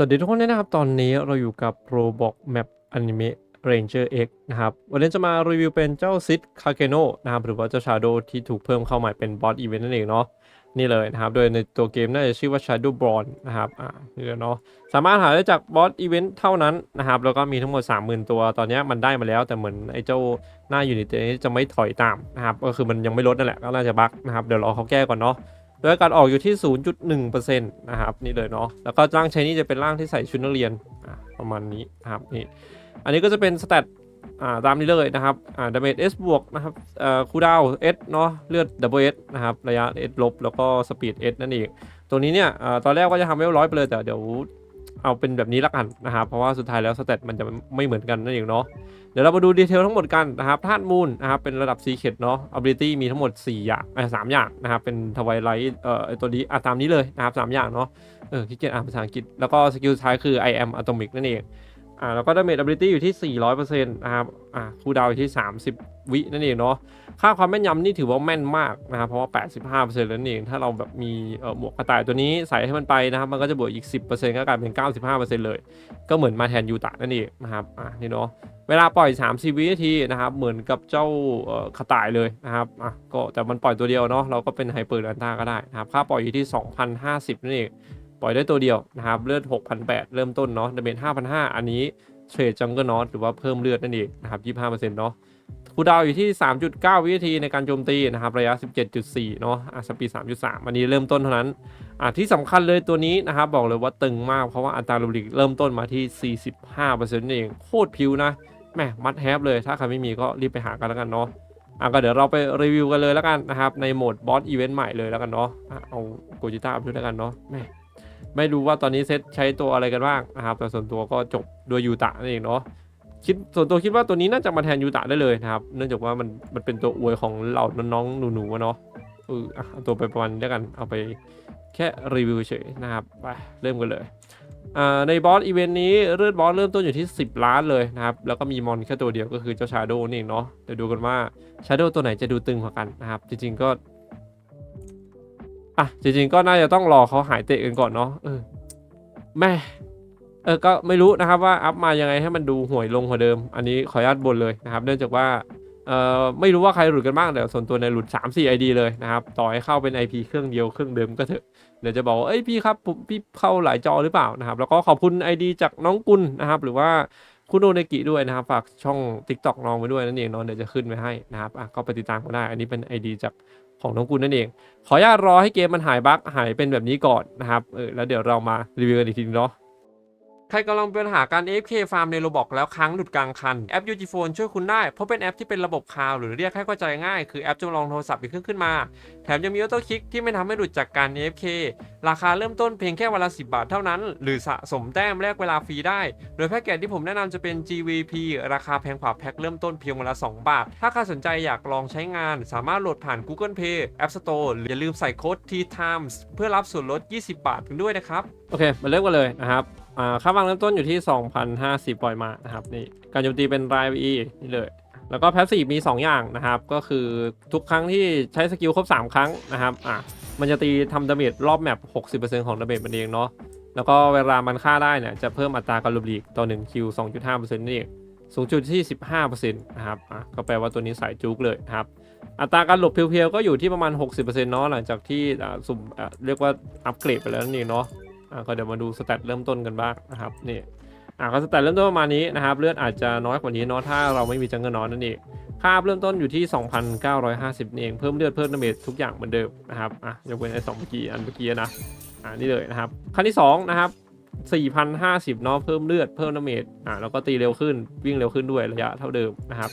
สวัสดีทุกคนด้วยนะครับ ตอนนี้เราอยู่กับ Roblox Map Anime Ranger X นะครับ วันนี้จะมารีวิวเป็นเจ้าซิดคาเกโนนะครับ หรือว่าเจ้า Shadow ที่ถูกเพิ่มเข้าใหม่เป็นบอสอีเวนต์นั่นเองเนาะนี่เลยนะครับ โดยในตัวเกมน่าจะชื่อว่า Shadow b r o n นะครับอ่านี่เลยเนาะสามารถหาได้จากบอสอีเวนต์เท่านั้นนะครับ แล้วก็มีทั้งหมด 30,000 ตัวตอนนี้มันได้มาแล้วแต่เหมือนไอ้เจ้าหน้ายูนิตนี้จะไม่ถอยตามนะครับก็คือมันยังไม่ลดนั่นแหละก็น่าจะบั๊กนะครับเดี๋ยวรอเขาแก้ก่อนเนาะ โดยการออกอยู่ที่ 0.1%นะครับนี่เลยเนาะแล้วก็ร่างใช้นี่จะเป็นร่างที่ใส่ชุดนักเรียนประมาณนี้นะครับนี่อันนี้ก็จะเป็นสเตตตามนี้เลยนะครับอ่าดาเมจ S บวกนะครับคูดาวเอสเนาะเลือดดับเบิลเอสนะครับระยะเอสลบแล้วก็สปีดเอสนั่นเองตัวนี้เนี่ยอตอนแรกก็จะทำไว้ร้อยไปเลยแต่เดี๋ยว เอาเป็นแบบนี้ละกันนะครับเพราะว่าสุดท้ายแล้วสเตตมันจะไม่เหมือนกันนั่นเองเนาะเดี๋ยวเรามาดูดีเทลทั้งหมดกันนะครับธาตุมูลนะครับเป็นระดับซีเคดเนาะอัลบิลิตี้มีทั้งหมด 4 อย่างไอ่อสามอย่างนะครับเป็นทวายไลท์เอ่อตัวนี้อะตามนี้เลยนะครับสามอย่างเนาะเออขี้เกียจอ่านภาษาอังกฤษแล้วก็สกิลสุดท้ายคือ I am atomic นั่นเอง อ่าแล้วก็ damage ability อยู่ที่ 400%นะครับอ่าคูดาวอยู่ที่ 30 วินั่นเองเนาะค่าความแม่นยำนี่ถือว่าแม่นมากนะครับเพราะว่า 85%แล้วนั่นเอง ถ้าเราแบบมีเอ่อหมวกกระต่ายตัวนี้ใส่ให้มันไปนะครับมันก็จะบวกอีก 10%ก็กลายเป็น 95%เลย ก็เหมือนมาแทนยูตะนั่นเองนะครับอ่านี่เนาะเวลาปล่อย 30 วินาทีนะครับเหมือนกับเจ้ากระต่ายเลยนะครับอะก็แต่มันปล่อยตัวเดียวเนาะเราก็เป็นไฮเปอร์ลันต้าก็ได้นะครับค่าปล่อยอยู่ที่ 2,050 นั่นเอง ปล่อยได้ตัวเดียวนะครับเลือด 6,800 เริ่มต้นเนาะดาเมจ5,500 อันนี้เทรดจังเกิลนอตหรือว่าเพิ่มเลือดนั่นเองนะครับ25%เนาะคูดาวอยู่ที่ 3.9 วินาทีในการโจมตีนะครับระยะ 17.4 เนาะอะสปีด 3.3 อันนี้เริ่มต้นเท่านั้นอะที่สำคัญเลยตัวนี้นะครับบอกเลยว่าตึงมากเพราะว่าอัตราลูบิกเริ่มต้นมาที่ 45%เอง โคตรพิวนะแหมมัดแฮปเลยถ้าใครไม่มีก็รีบไปหากันแล้วกันเนาะอะก็เดี๋ยวเราไปรีวิวกันเลยแล้วกันนะครับในโหมดบอสอีเวนต์ใหม่เลยแล้วกันเนาะอะเอาโกจิต้าอัพด้วยแล้วกันเนาะแหม ไม่รู้ว่าตอนนี้เซตใช้ตัวอะไรกันบ้างนะครับ แต่ส่วนตัวก็จบด้วยยูตะนั่นเองเนาะคิดส่วนตัวคิดว่าตัวนี้น่าจะมาแทนยูตะได้เลยนะครับ เนื่องจากว่ามันมันเป็นตัวอวยของเหล่าน้องๆหนูๆอะเนาะเออเอาตัวไปประมาณนี้แล้วกันเอาไปแค่รีวิวเฉยนะครับไปเริ่มกันเลยในบอสอีเวนต์นี้เลือดบอสเริ่มต้นอยู่ที่ 10 ล้านเลยนะครับ แล้วก็มีมอนแค่ตัวเดียวก็คือเจ้าชาโดนี่เองเนาะเดี๋ยวดูกันว่าชาโดตัวไหนจะดูตึงกว่ากันนะครับ จริงๆก็ อะจริงๆก็น่าจะต้องรอเขาหายเตะกันก่อนเนาะเออแม่เออก็ไม่รู้นะครับว่าอัพมายังไงให้มันดูห่วยลงกว่าเดิม อันนี้ขออนุญาตบนเลยนะครับ เนื่องจากว่าเอ่อไม่รู้ว่าใครหลุดกันบ้างแต่ส่วนตัวในหลุด 3 4 ID เลยนะครับ ต่อให้เข้าเป็น IP เครื่องเดียวเครื่องเดิมก็เถอะเดี๋ยวจะบอกว่าเอ้ยพี่ครับพี่เข้าหลายจอหรือเปล่านะครับ แล้วก็ขอบคุณ ID จากน้องกุลนะครับ หรือว่า คุณโอเนกิด้วยนะครับ ฝากช่อง TikTok น้องไว้ด้วยนั่นเองน้องเดี๋ยวจะขึ้นไว้ให้นะครับอะก็ไปติดตามกันได้ อันนี้เป็นไอดีจากของน้องกุลนั่นเอง ขออนุญาตรอให้เกมมันหายบั๊กหายเป็นแบบนี้ก่อนนะครับเออแล้วเดี๋ยวเรามารีวิวกันอีกทีนึงเนาะ ใครกำลังเป็นปัญหาการ AFK ฟาร์มในโรบอกแล้วค้างหลุดกลางคัน แอป UG Phone ช่วยคุณได้ เพราะเป็นแอปที่เป็นระบบคลาวหรือเรียกให้เข้าใจง่าย คือแอปจำลองโทรศัพท์อีกเครื่องขึ้นมา แถมยังมีออโต้คลิกที่ไม่ทำให้หลุดจากการ AFK ราคาเริ่มต้นเพียงแค่วันละ 10 บาทเท่านั้น หรือสะสมแต้มแลกเวลาฟรีได้ โดยแพ็กเกจที่ผมแนะนำจะเป็น GVP ราคาแพงกว่าแพ็คเริ่มต้นเพียงวันละ 2 บาท ถ้าใครสนใจอยากลองใช้งาน สามารถโหลดผ่าน Google Play App Store หรืออย่าลืมใส่โค้ด T Times เพื่อรับส่วนลด 20 บาทกันด้วยนะครับโอเคมาเริ่มกันเลยนะครับ อ่าค่าฟังเริ่มต้นอยู่ที่ 2,050ปล่อยมานะครับนี่การโจมตีเป็นราย VE นี่เลย แล้วก็แพสซีฟมี 2 อย่างนะครับ ก็คือทุกครั้งที่ใช้สกิลครบ 3 ครั้งนะครับอะมันจะตีทำดาเมจรอบแมป60%ของดาเมจมันเองเนาะแล้วก็เวลามันฆ่าได้เนี่ยจะเพิ่มอัตราการลบหลีกต่อ1คิว2.5%นั่เองสูงจุดที่ 15%นะครับอะก็แปลว่าตัวนี้สายจุกเลยครับอัตราการหลบเพียวๆก็อยู่ที่ประมาณ 60%เนาะหลังจากที่สุ่มอ่าเรียกว่าอัปเกรดไปแล้วนั่นเองเนาะ อะก็เดี๋ยวมาดูสแตทเริ่มต้นกันบ้างนะครับนี่อะก็สแตทเริ่มต้นประมาณนี้นะครับ เลือดอาจจะน้อยกว่านี้เนาะถ้าเราไม่มีจังเกิลนอนนั่นเองค่าเริ่มต้นอยู่ที่ 2,950นี่เองเพิ่มเลือดเพิ่มดาเมจทุกอย่างเหมือนเดิมนะครับอะยกเว้นไอ้สองเมื่อกี้อันเมื่อกี้นะอะนี่เลยนะครับขั้นที่2นะครับ4,050เนาะเพิ่มเลือดเพิ่มดาเมจอะแล้วก็ตีเร็วขึ้นวิ่งเร็วขึ้นด้วยระยะเท่าเดิมนะครับ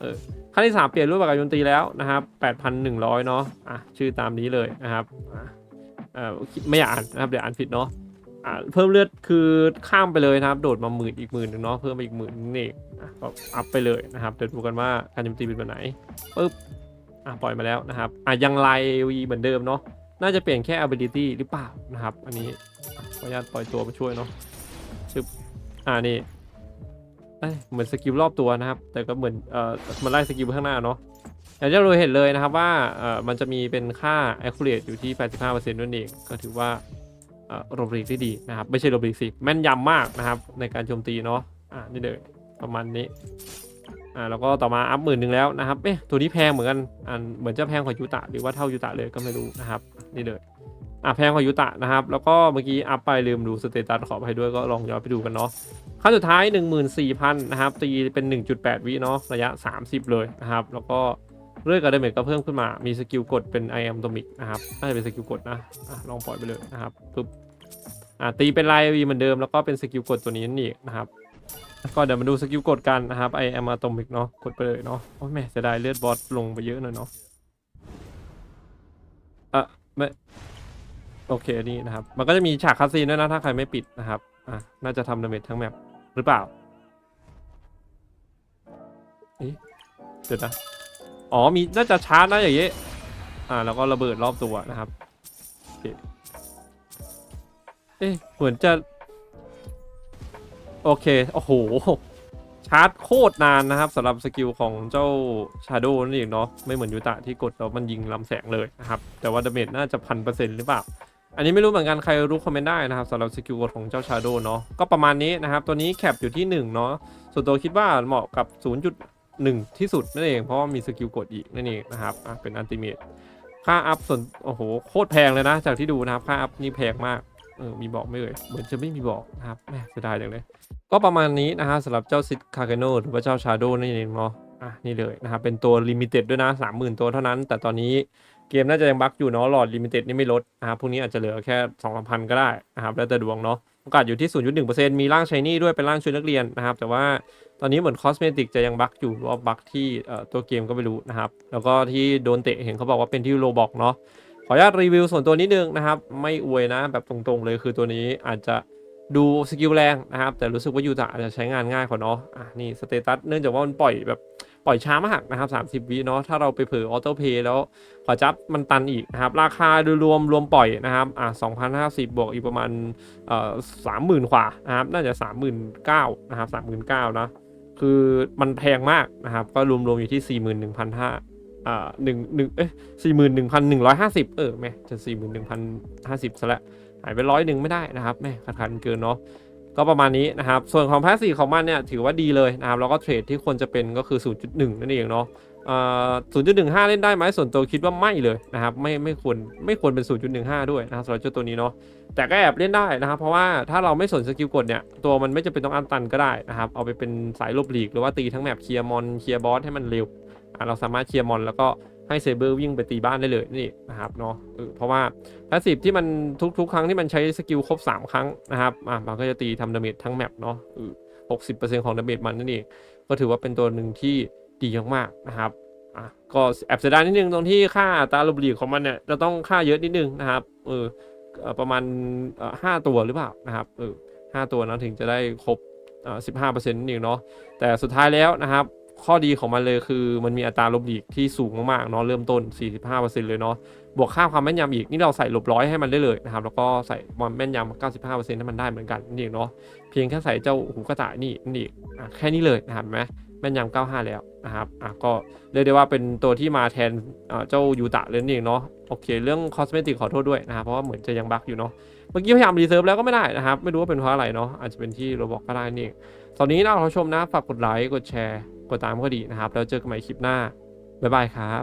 เออขั้นที่ 3 เปลี่ยนรูปแบบการโจมตีแล้วนะครับ8,100เนาะอะชื่อตามนี้เลยนะครับอะ เอ่อไม่อยากอ่านนะครับเดี๋ยวอ่านผิดเนาะอ่าเพิ่มเลือดคือข้ามไปเลยนะครับ โดดมาหมื่นอีกหมื่นหนึ่งเนาะเพิ่มไปอีกหมื่นนึงนี่อะก็อัพไปเลยนะครับเดี๋ยวดูกันว่าการโจมตีเป็นแบบไหนปึ๊บอะปล่อยมาแล้วนะครับอะยังไลวีเหมือนเดิมเนาะน่าจะเปลี่ยนแค่ ability หรือเปล่านะครับ อันนี้ขออนุญาตปล่อยตัวมาช่วยเนาะชึบอ่านี่เอ้เหมือนสกิลรอบตัวนะครับ แต่ก็เหมือนเอ่อมันไล่สกิลข้างหน้าเนาะ อย่างที่เราเห็นเลยนะครับว่าเอ่อมันจะมีเป็นค่า accurate อยู่ที่ 85%นั่นเอง ก็ถือว่าอ่าโรบริกได้ดีนะครับ ไม่ใช่โรบริกสิแม่นยำมากนะครับ ในการโจมตีเนาะอ่านี่เลยประมาณนี้อ่าแล้วก็ต่อมาอัพหมื่นหนึ่งแล้วนะครับเอ๊ะตัวนี้แพงเหมือนกันอ่าเหมือนจะแพงกว่ายูตะหรือว่าเท่ายูตะเลยก็ไม่รู้นะครับนี่เลยอะแพงกว่ายูตะนะครับ แล้วก็เมื่อกี้อัพไปลืมดูสเตตัสขอไปด้วยก็ลองย้อนไปดูกันเนาะขั้นสุดท้าย 14,000 นะครับตีเป็น 1.8 วิเนาะระยะ 30 เลยนะครับ แล้วก็ เรื่อยกับดาเมจก็เพิ่มขึ้นมา มีสกิลกดเป็น I am Atomic นะครับ น่าจะเป็นสกิลกดนะอะลองปล่อยไปเลยนะครับปึ๊บอะตีเป็นลายวีเหมือนเดิม แล้วก็เป็นสกิลกดตัวนี้นี่นะครับ ก็เดี๋ยวมาดูสกิลกดกันนะครับ I am Atomic เนาะ กดไปเลยเนาะ โอ้ยแม่เสียดายเลือดบอสลงไปเยอะหน่อยเนาะ อะไม่โอเคนี่นะครับ มันก็จะมีฉากคัสซีนด้วยนะ ถ้าใครไม่ปิดนะครับ อะน่าจะทำดาเมจทั้งแมปหรือเปล่าเอ๊ะเดี๋ยวนะ อ๋อมีน่าจะชาร์จนะอย่างเงี้ยอ่าแล้วก็ระเบิดรอบตัวนะครับเคเอ๊ะเหมือนจะ โอเคโอ้โหชาร์จโคตรนานนะครับสำหรับสกิลของเจ้าชาโดนั่นเองเนาะไม่เหมือนยูตะที่กดแล้วมันยิงลำแสงเลยนะครับ แต่ว่าดาเมจน่าจะพันเปอร์เซ็นต์หรือเปล่า อันนี้ไม่รู้เหมือนกันใครรู้คอมเมนต์ได้นะครับสำหรับสกิลกดของเจ้าชาโดเนาะก็ประมาณนี้นะครับ ตัวนี้แคปอยู่ที่1เนาะส่วนตัวคิดว่าเหมาะกับ 0.1ที่สุดนั่นเองเพราะว่ามีสกิลกดอีกนั่นเองนะครับอะเป็นอันติเมตค่าอัพส่วนโอ้โหโคตรแพงเลยนะ จากที่ดูนะครับค่าอัพนี่แพงมากเออมีบอกไม่เอ่ยเหมือนจะไม่มีบอกนะครับแหมเสียดายจังเลยก็ประมาณนี้นะฮะสำหรับเจ้าซิดคาเกโนหรือว่าเจ้าชาโดนั่นเองเนาะอะนี่เลยนะครับเป็นตัวลิมิเต็ดด้วยนะ30,000ตัวเท่านั้น แต่ตอนนี้เกมน่าจะยังบั๊กอยู่เนาะหลอดลิมิเต็ดนี่ไม่ลดนะครับพวกนี้อาจจะเหลือแค่2องพันก็ได้นะครับแล้วแต่ดวงเนาะโอกาสอยู่ที่ 0.1%มีร่างชายนี่ด้วยเป็นร่างชุดนักเรียนนะครับ แต่ว่า ตอนนี้เหมือนคอสเมติกจะยังบั๊กอยู่หรือว่าบั๊กที่ตัวเกมก็ไม่รู้นะครับ แล้วก็ที่โดนเตะเห็นเขาบอกว่าเป็นที่โลบอกเนาะขออนุญาตรีวิวส่วนตัวนิดนึงนะครับ ไม่อวยนะแบบตรงๆเลยคือตัวนี้อาจจะดูสกิลแรงนะครับ แต่รู้สึกว่ายูตะอาจจะใช้งานง่ายกว่าเนาะอะนี่สเตตัสเนื่องจากว่ามันปล่อยแบบปล่อยช้ามากนะครับ 30 วิเนาะถ้าเราไปเผลอออโต้เพย์แล้วขอจับมันตันอีกนะครับ ราคาโดยรวมรวมปล่อยนะครับอ่า2,050 บวกอีกประมาณเอ่อสามหมื่นกว่านะครับ น่าจะ 39,000นะครับ39,000นะ คือมันแพงมากนะครับ ก็รวมๆอยู่ที่ 41,500อ่าหนึ่งหนึ่งเอ๊ะ41,150เออแม่จะสี่หมื่นหนึ่งพันห้าสิบซะแล้วหายไปร้อยหนึ่งไม่ได้นะครับแม่ขาดขันเกินเนาะก็ประมาณนี้นะครับ ส่วนของแพสซีของมันเนี่ยถือว่าดีเลยนะครับ แล้วก็เทรดที่ควรจะเป็นก็คือ 0.1 นั่นเองเนาะ 0.15 เล่นได้ไหมส่วนตัวคิดว่าไม่เลยนะครับไม่ไม่ควรไม่ควรเป็น 0.15 ด้วยนะครับสำหรับเจ้าตัวนี้เนาะแต่ก็แอบเล่นได้นะครับ เพราะว่าถ้าเราไม่สนสกิลกดเนี่ยตัวมันไม่จำเป็นต้องอันตันก็ได้นะครับ เอาไปเป็นสายลบหลีก หรือว่าตีทั้งแมปเคลียร์มอนเคลียร์บอสให้มันเร็วเราสามารถเคลียร์มอนแล้วก็ให้เซเบอร์วิ่งไปตีบ้านได้เลยนี่นะครับเนาะเพราะว่าพาสซีฟที่มันทุกๆ ครั้งที่มันใช้สกิลครบ 3 ครั้งนะครับอะมันก็จะตีทำดาเมจทั้งแมปเนาะเออ60%ของดาเมจมันนั่นเองก็ถือว่าเป็นตัวหนึ่งที่ ดีมากๆนะครับอะก็แอบเสียดายนิดนึงตรงที่ค่าอัตราลบหลีกของมันเนี่ยจะต้องค่าเยอะนิดนึงนะครับเออประมาณห้าตัวหรือเปล่านะครับเออห้าตัวนะถึงจะได้ครบสิบห้าเปอร์เซ็นต์นั่นเองเนาะแต่สุดท้ายแล้วนะครับข้อดีของมันเลยคือมันมีอัตราลบหลีกที่สูงมากๆเนาะเริ่มต้น 45%เลยเนาะบวกค่าความแม่นยำอีกนี่เราใส่ลบร้อยให้มันได้เลยนะครับแล้วก็ใส่ความแม่นยำ95%ให้มันได้เหมือนกันนี่เองเนาะเพียงแค่ใส่เจ้าหูกระต่ายนี่นี่แค่นี้เลยนะครับไหม แม่นยำ95 แล้วนะครับอะก็เรียกได้ว่าเป็นตัวที่มาแทนเจ้ายูตะเลยนั่นเองเนาะโอเค เรื่องคอสเมติกขอโทษด้วยนะครับเพราะว่าเหมือนจะยังบั๊กอยู่เนาะเมื่อกี้พยายามรีเซิร์ฟแล้วก็ไม่ได้นะครับ ไม่รู้ว่าเป็นเพราะอะไรเนาะอาจจะเป็นที่เราบอกก็ได้นี่เองตอนนี้น่าเราชมนะฝากกดไลค์กดแชร์ กดตามก็ดีนะครับ แล้วเจอกันใหม่คลิปหน้าบ๊ายบายครับ